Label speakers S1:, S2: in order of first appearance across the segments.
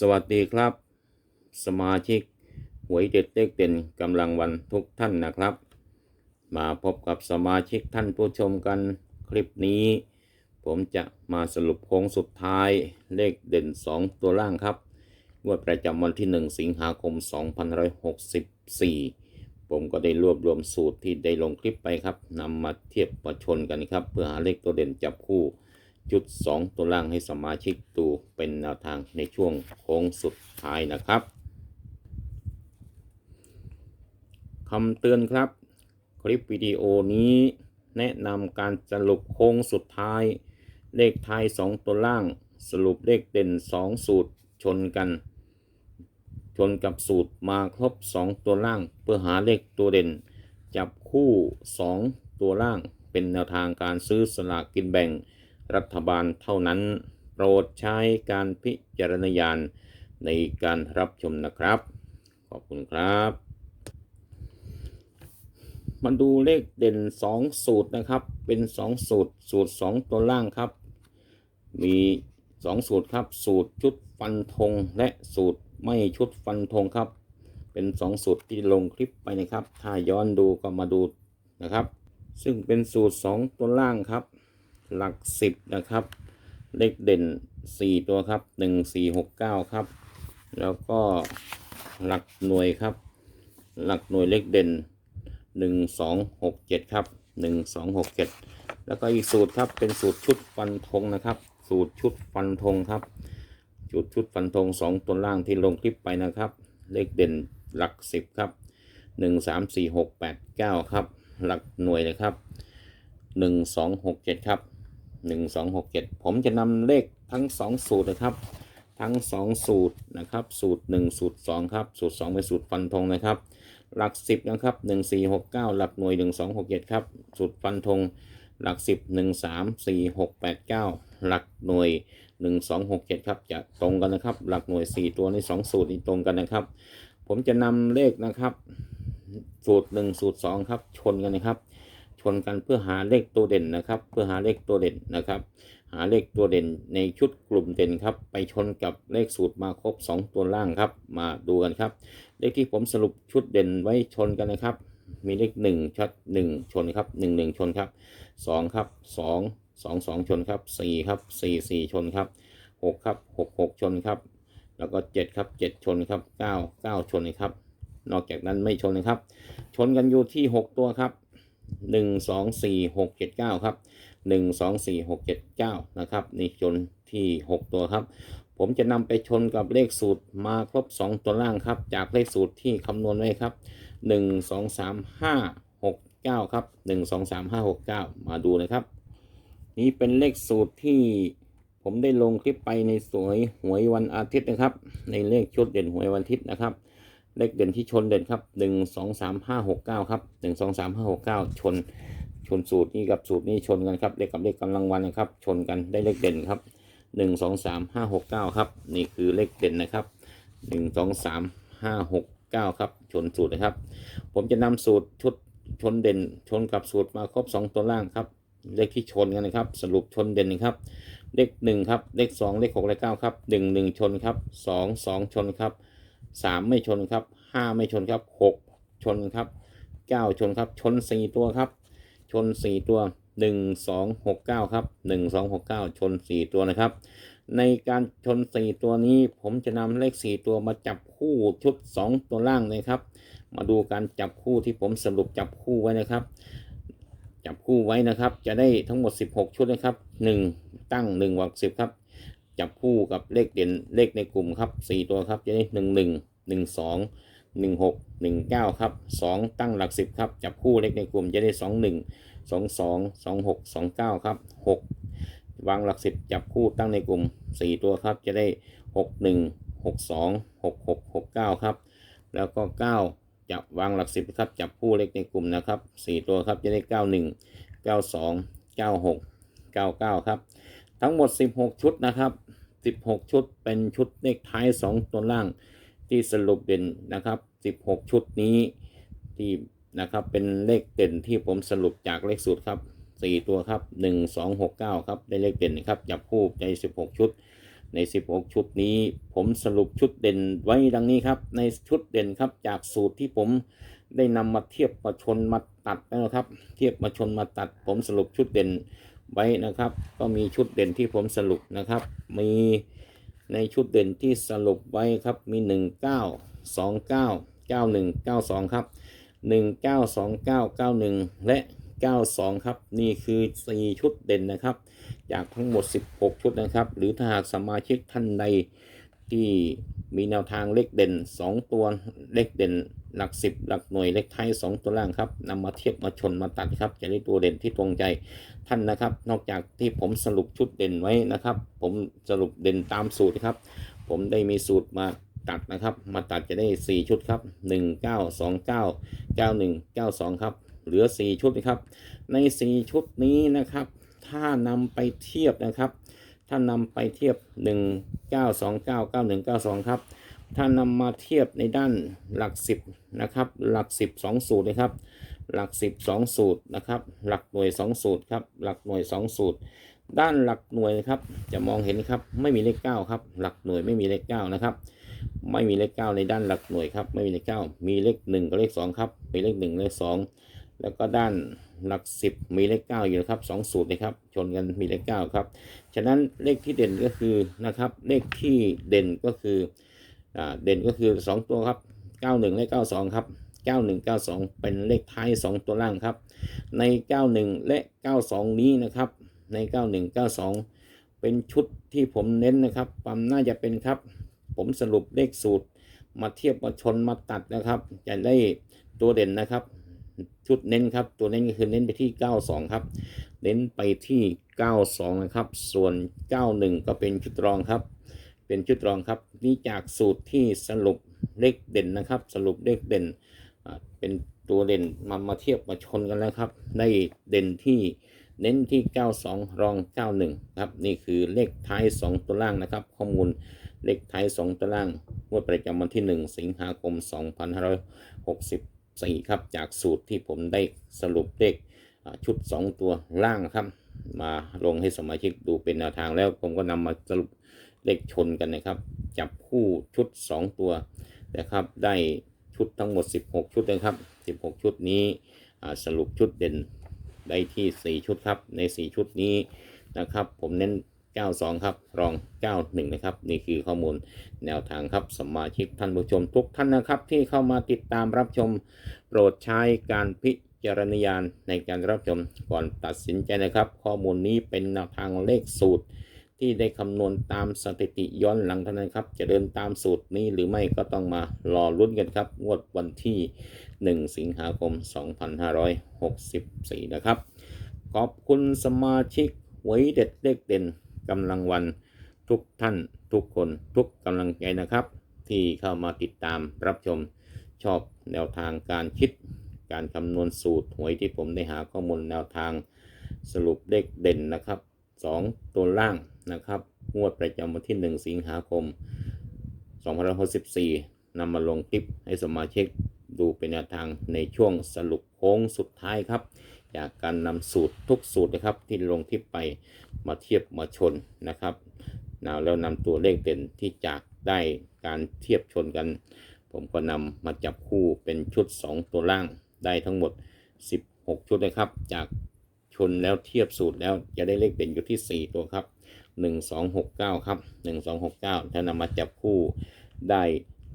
S1: สวัสดีครับ สมาชิกหวยเด็ดเลขเด่นกำลังวันทุกท่านนะครับ มาพบกับสมาชิกท่านผู้ชมกันคลิปนี้ ผมจะมาสรุปโค้งสุดท้ายเลขเด่น 2 ตัวล่างครับงวดประจำวันที่ 1 สิงหาคม 2564 ผมก็ได้รวบรวมสูตรที่ได้ลงคลิปไปครับนำมาเทียบประชนกันครับ เพื่อหาเลขตัวเด่นจับคู่ จุด 2 ตัวล่างให้สมาชิกดูเป็นแนวทางในช่วงโค้งสุดท้ายนะครับคำเตือนครับ คลิปวิดีโอนี้แนะนำการสรุปโค้งสุดท้าย เลขท้าย 2 ตัวล่าง สรุปเลขเด่น 2 สูตรชนกัน ชนกับสูตรมาครบ 2 ตัวล่าง เพื่อหาเลขตัวเด่น จับคู่ 2 ตัวล่าง เป็นแนวทางการซื้อสลากกินแบ่ง รัฐบาลเท่านั้น โปรดใช้การพิจารณญาณในการรับชมนะครับ ขอบคุณครับ มาดูเลขเด่น 2 สูตรนะครับ เป็น 2 สูตร สูตร 2 ตัวล่างครับ มี 2 สูตรครับ สูตรชุดฟันธงและสูตรไม่ชุดฟันธงครับ เป็น 2 สูตรที่ลงคลิปไปนะครับ ถ้าย้อนดูก็มาดูนะครับ ซึ่งเป็นสูตร 2 ตัวล่างครับ หลัก10นะครับ เลขเด่น4ตัวครับ1 4 6 9ครับ แล้วก็หลักหน่วยครับ หลักหน่วยเลขเด่น1 2 6 7ครับ1 2 6 7แล้วก็อีกสูตรครับเป็นสูตรชุดฟันธงนะครับ สูตรชุดฟันธงครับจุดชุดฟันธง2ตัวล่างที่ลงคลิปไปนะครับ เลขเด่นหลัก10ครับ1 3 4 6 8 9ครับ หลักหน่วยนะครับ1 2 6 7ครับ 1 2 6 7 ผมจะนำเลขทั้ง 2 สูตรนะครับ ทั้ง 2 สูตรนะครับ สูตร 1 สูตร 2 ครับ สูตร 2 เป็นสูตรฟันธงนะครับ หลัก 10 นะครับ 1 4 6 9 หลักหน่วย 1 2 6 7 ครับ สูตรฟันธง หลัก 10 1 3 4 6 8 9 หลักหน่วย 1 2 6 7 ครับ จะตรงกันนะครับ หลักหน่วย 4 ตัวใน 2 สูตรนี้ตรงกันนะครับ ผมจะนำเลขนะครับ สูตร 1 สูตร 2 ครับ ชนกันนะครับ นกันเพื่อหาเลขตัวเด่นนะครับ เพื่อหาเลขตัวเด่นนะครับ หาเลขตัวเด่นในชุดกลุ่มเด่นครับ ไปชนกับเลขสูตรมาครบ 2 ตัวล่างครับ มาดูกันครับ เลขที่ผมสรุปชุดเด่นไว้ชนกันนะครับ มีเลข1ชัด1 ชนครับ 1 1 ชนครับ 2 ครับ 2 2 2 ชนครับ 4 ครับ 4 4 ชนครับ 6 ครับ 6 6 ชนครับ แล้วก็ 7 ครับ 7 ชนครับ 9 9 ชนครับ นอกจากนั้นไม่ชนนะครับ ชนกันอยู่ที่ 6 ตัวครับ 1 2 4 6 7 9ครับ1 2 4 6 7 9นะครับนี่ชนที่6ตัวครับ ผมจะนำไปชนกับเลขสูตรมาครบ2ตัวล่างครับ จากเลขสูตรที่คำนวณไว้ครับ1 2 3 5 6 9ครับ1 2 3 5 6 9มาดูนะครับ นี่เป็นเลขสูตรที่ผมได้ลงคลิปไปในสวยหวยวันอาทิตย์นะครับ ในเลขชุดเด่นหวยวันอาทิตย์นะครับ เลขเด่นที่ชนเด่นครับ1 2 3 5 6 9ครับ1 2 3 5 6 9ชน ชนสูตรนี้กับสูตรนี้ชนกันครับเลขกับเลขกำลังวันนะครับ ชนกันได้เลขเด่นครับหนึ่งสองสามห้าหกเก้าครับนี่คือเลขเด่นนะครับหนึ่งสองสามห้าหกเก้าครับชนสูตรนะครับ ผมจะนำสูตรชุดชนเด่นชนกับสูตรมาครบสองตัวล่างครับเลขที่ชนกันนะครับ สรุปชนเด่นนะครับเลขหนึ่งครับเลขสองเลขหกเลขเก้าครับหนึ่งหนึ่งชนครับสองสองชนครับ สามไม่ชนครับห้าไม่ชนครับหกชนครับเก้าชนครับ ชนสี่ตัวครับ ชนสี่ตัวหนึ่งสองหกเก้าครับหนึ่งสองหกเก้าชนสี่ตัวนะครับ ในการชนสี่ตัวนี้ผมจะนำเลขสี่ตัวมาจับคู่ชุดสองตัวล่างนะครับ มาดูการจับคู่ที่ผมสรุปจับคู่ไว้นะครับจับคู่ไว้นะครับ จะได้ทั้งหมด 16 ชุดนะครับ 1 ตั้ง1วัก10 ครับ จับคู่กับเลขเด่นเลขในกลุ่มครับ 4 ตัวครับจะได้หนึ่งหนึ่งหนึ่งสองหนึ่งหกหนึ่งเก้าครับสองตั้งหลักสิบครับ จับคู่เลขในกลุ่มจะได้สองหนึ่งสองสองสองหกสองเก้าครับหกวางหลักสิบจับคู่ตั้งในกลุ่มสี่ตัวครับจะได้หกหนึ่งหกสองหกหกหกเก้าครับ แล้วก็เก้าจับวางหลักสิบครับ จับคู่เลขในกลุ่มนะครับสี่ตัวครับจะได้เก้าหนึ่งเก้าสองเก้าหกเก้าเก้าครับ ทั้งหมด 16 ชุดนะครับ 16 ชุดเป็นชุดเลขท้าย 2 ตัวล่างที่สรุปเด่นนะครับ 16 ชุดนี้ที่นะครับเป็นเลขเด่นที่ผมสรุปจากเลขสูตรครับ 4 ตัวครับ 1 2 6 9 ครับได้เลขเด่นนะครับจับคู่ใน 16 ชุดใน 16 ชุดนี้ผมสรุปชุดเด่นไว้ดังนี้ครับ ในชุดเด่นครับจากสูตรที่ผมได้นำมาเทียบมาชนมาตัดนะครับ เทียบมาชนมาตัด ผมสรุปชุดเด่น ไว้นะครับ ก็มีชุดเด่นที่ผมสรุปนะครับ มีในชุดเด่นที่สรุปไว้ครับมี 19 29 91 92 ครับ 192991 และ 92 ครับ นี่คือ 4 ชุดเด่นนะครับ จากทั้งหมด 16 ชุดนะครับ หรือถ้าหากสมาชิกท่านใดที่ มีแนวทางเลขเด่น 2 ตัวเลขเด่นหลัก 10 หลักหน่วยเลขไทย 2 ตัวล่างครับนำมาเทียบมาชนมาตัดครับ จะได้ตัวเด่นที่ตรงใจท่านนะครับ นอกจากที่ผมสรุปชุดเด่นไว้นะครับ ผมสรุปเด่นตามสูตรครับ ผมได้มีสูตรมาตัดนะครับ มาตัดจะได้ 4 ชุดครับ 1 9 2 9 9 1 9 2 ครับ เหลือ 4 ชุดนะครับ ใน 4 ชุดนี้นะครับ ถ้านำไปเทียบนะครับ ถ้านำไปเทียบ 1 9 2 9 9 1 9 2 ครับ ถ้านำมาเทียบในด้านหลัก 10 นะครับ หลัก 10 2 สูตรนะครับ หลัก 10 2 สูตรนะครับ หลักหน่วย 2 สูตรครับ หลักหน่วย 2 สูตร ด้านหลักหน่วยนะครับ จะมองเห็นครับ ไม่มีเลข 9 ครับ หลักหน่วยไม่มีเลข 9 นะครับ ไม่มีเลข 9 ในด้านหลักหน่วยครับ ไม่มีเลข 9 มีเลข 1 กับเลข 2 ครับ มีเลข 1 เลข 2 แล้วก็ด้าน หลัก 10 มีเลข 9 อยู่นะครับ2สูตรนะครับ ชนกันมีเลข 9 ครับ ฉะนั้นเลขที่เด่นก็คือนะครับ เลขที่เด่นก็คืออ่าเด่นก็คือ 2 ตัวครับ 91 และ 92 ครับ 91 92 เป็นเลขท้าย 2 ตัวล่างครับ ใน 91 และ 92 นี้นะครับ ใน 91 92 เป็นชุดที่ผมเน้นนะครับความน่าจะเป็นครับ ผมสรุปเลขสูตรมาเทียบมาชนมาตัดนะครับ จะได้ตัวเด่นนะครับ ชุดเน้นครับ ตัวเน้นก็คือเน้นไปที่ 92 ครับ เน้นไปที่ 92 นะครับ ส่วน 91 ก็เป็นชุดรองครับ เป็นชุดรองครับ นี่จากสูตรที่สรุปเลขเด่นนะครับ สรุปเลขเด่นเป็นตัวเด่นมามาเทียบมาชนกันแล้วครับ ได้เด่นที่เน้นที่ 92 รอง 91 ครับ นี่คือเลขท้าย 2 ตัวล่างนะครับ ข้อมูลเลขท้าย 2 ตัวล่างงวดประจำวันที่ 1 สิงหาคม 2564ครับจากสูตรที่ผมได้สรุปเลขชุด 2 ตัวล่างครับ มาลงให้สมาชิกดูเป็นแนวทางแล้วผมก็นำมาสรุปเลขชนกันนะครับ จับคู่ชุด 2 ตัวนะครับได้ชุดทั้งหมด 16 ชุดนะครับ 16 ชุดนี้สรุปชุดเด่นได้ที่ 4 ชุดครับใน 4 ชุดนี้นะครับ ผมเน้น 92 ครับ รอง 91 นะครับ นี่คือข้อมูลแนวทางครับสมาชิกท่านผู้ชมทุกท่านนะครับ ที่เข้ามาติดตามรับชม โปรดใช้การพิจารณญาณในการรับชมก่อนตัดสินใจนะครับ ข้อมูลนี้เป็นแนวทางเลขสูตร ที่ได้คำนวณตามสถิติย้อนหลังเท่านั้นครับ จะเดินตามสูตรนี้หรือไม่ก็ต้องมารอลุ้นกันครับ งวดวันที่ 1 สิงหาคม 2564 นะครับ ขอบคุณสมาชิกหวยเด็ดเลขเด่น กำลังวันทุกท่านทุกคนทุกกำลังใจนะครับ ที่เข้ามาติดตามรับชมชอบแนวทางการคิด การคำนวณสูตรหวยที่ผมได้หาข้อมูลแนวทางสรุปเลขเด่นนะครับ 2 ตัวล่างนะครับงวดประจำวันที่ 1 สิงหาคม2564นำมาลงคลิปให้สมาชิกดูเป็นแนวทางในช่วงสรุปโค้งสุดท้ายครับ จากการนำสูตรทุกสูตรนะครับที่ลงคลิปไปมาเทียบมาชนนะครับนะแล้วนำตัวเลขเด่นที่จากได้การเทียบชนกัน ผมก็นำมาจับคู่เป็นชุด 2 ตัวล่างได้ทั้งหมด 16 ชุดนะครับ จากชนแล้วเทียบสูตรแล้วจะได้เลขเด่นอยู่ที่ 4 ตัวครับ 1269 ครับ 1269 ถ้านำมาจับคู่ได้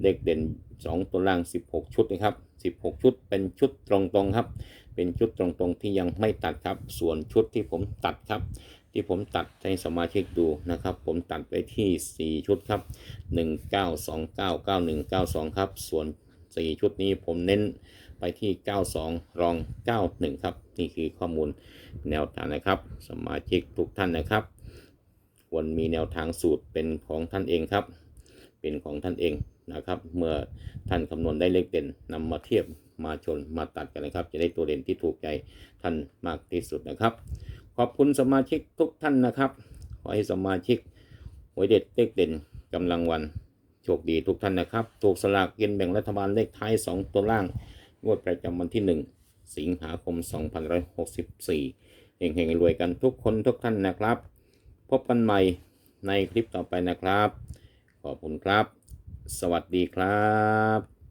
S1: เลขเด่น 2 ตัวล่าง 16 ชุดนะครับ 16 ชุดเป็นชุดตรงๆครับ เป็นชุดตรงๆที่ยังไม่ตัดครับ ส่วนชุดที่ผมตัดครับ ที่ผมตัดให้สมาชิกดูนะครับ ผมตัดไปที่ 4 ชุดครับ 19299192 ครับ ส่วน 4 ชุดนี้ผมเน้นไปที่ 92 รอง 91 ครับ นี่คือข้อมูลแนวทางนะครับ สมาชิกทุกท่านนะครับ ควรมีแนวทางสูตรเป็นของท่านเองครับ เป็นของท่านเองนะครับ เมื่อท่านคำนวณได้เลขเด่นนำมาเทียบ มาชนมาตัดกันนะครับ จะได้ตัวเด่นที่ถูกใจท่านมากที่สุดนะครับ ขอบคุณสมาชิกทุกท่านนะครับ ขอให้สมาชิกหวยเด็ดเลขเด่นกำลังวันโชคดีทุกท่านนะครับ ถูกสลากกินแบ่งรัฐบาลเลขท้าย 2 ตัวล่างงวดประจำวันที่ 1 สิงหาคม 2564เฮงๆรวยกันทุกคนทุกท่านนะครับ พบกันใหม่ในคลิปต่อไปนะครับ ขอบคุณครับ สวัสดีครับ